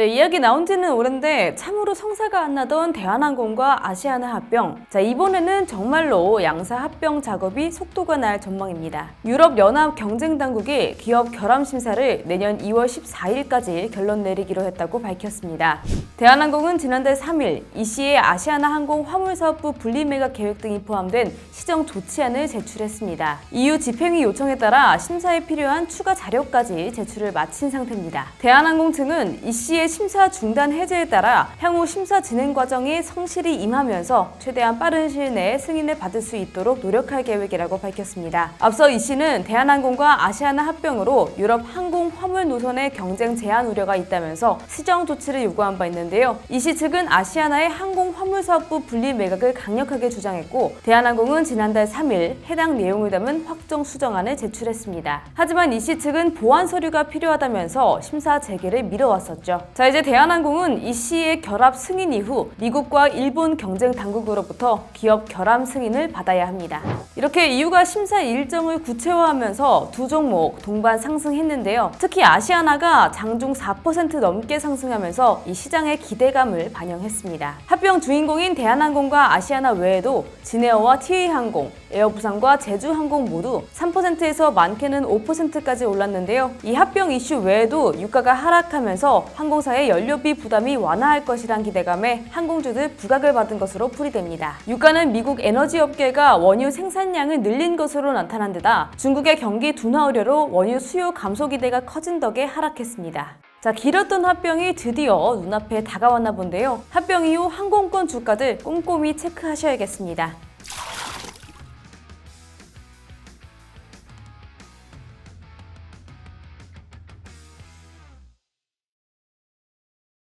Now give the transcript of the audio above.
네, 이야기 나온 지는 오랜데 참으로 성사가 안 나던 대한항공과 아시아나 합병. 자, 이번에는 정말로 양사 합병 작업이 속도가 날 전망입니다. 유럽 연합 경쟁 당국이 기업 결함 심사를 내년 2월 14일까지 결론 내리기로 했다고 밝혔습니다. 대한항공은 지난달 3일 이 씨의 아시아나 항공 화물사업부 분리 매각 계획 등이 포함된 시정 조치안을 제출했습니다. EU 집행위 요청에 따라 심사에 필요한 추가 자료까지 제출을 마친 상태입니다. 대한항공 측은 이 씨의 심사 중단 해제에 따라 향후 심사 진행 과정에 성실히 임하면서 최대한 빠른 시일 내에 승인을 받을 수 있도록 노력할 계획이라고 밝혔습니다. 앞서 이 씨는 대한항공과 아시아나 합병으로 유럽 항공 화물 노선의 경쟁 제한 우려가 있다면서 시정 조치를 요구한 바 있는 데요. 이씨 측은 아시아나의 항공 화물 사업부 분리 매각을 강력하게 주장했고 대한항공은 지난달 3일 해당 내용을 담은 확정 수정안을 제출했습니다. 하지만 이씨 측은 보완 서류가 필요하다면서 심사 재개를 미뤄왔었죠. 자 이제 대한항공은 이 씨의 결합 승인 이후 미국과 일본 경쟁 당국으로부터 기업 결함 승인을 받아야 합니다. 이렇게 이유가 심사 일정을 구체화하면서 두 종목 동반 상승했는데요. 특히 아시아나가 장중 4% 넘게 상승하면서 이 시장의 기대감을 반영했습니다. 합병 주인공인 대한항공과 아시아나 외에도 진에어와 TA항공, 에어부산과 제주항공 모두 3%에서 많게는 5%까지 올랐는데요. 이 합병 이슈 외에도 유가가 하락하면서 항공사의 연료비 부담이 완화할 것이란 기대감에 항공주들 부각을 받은 것으로 풀이됩니다. 유가는 미국 에너지 업계가 원유 생산량을 늘린 것으로 나타난 데다 중국의 경기 둔화 우려로 원유 수요 감소 기대가 커진 덕에 하락했습니다. 자, 길었던 합병이 드디어 눈앞에 다가왔나 본데요. 합병 이후 항공권 주가들 꼼꼼히 체크하셔야겠습니다.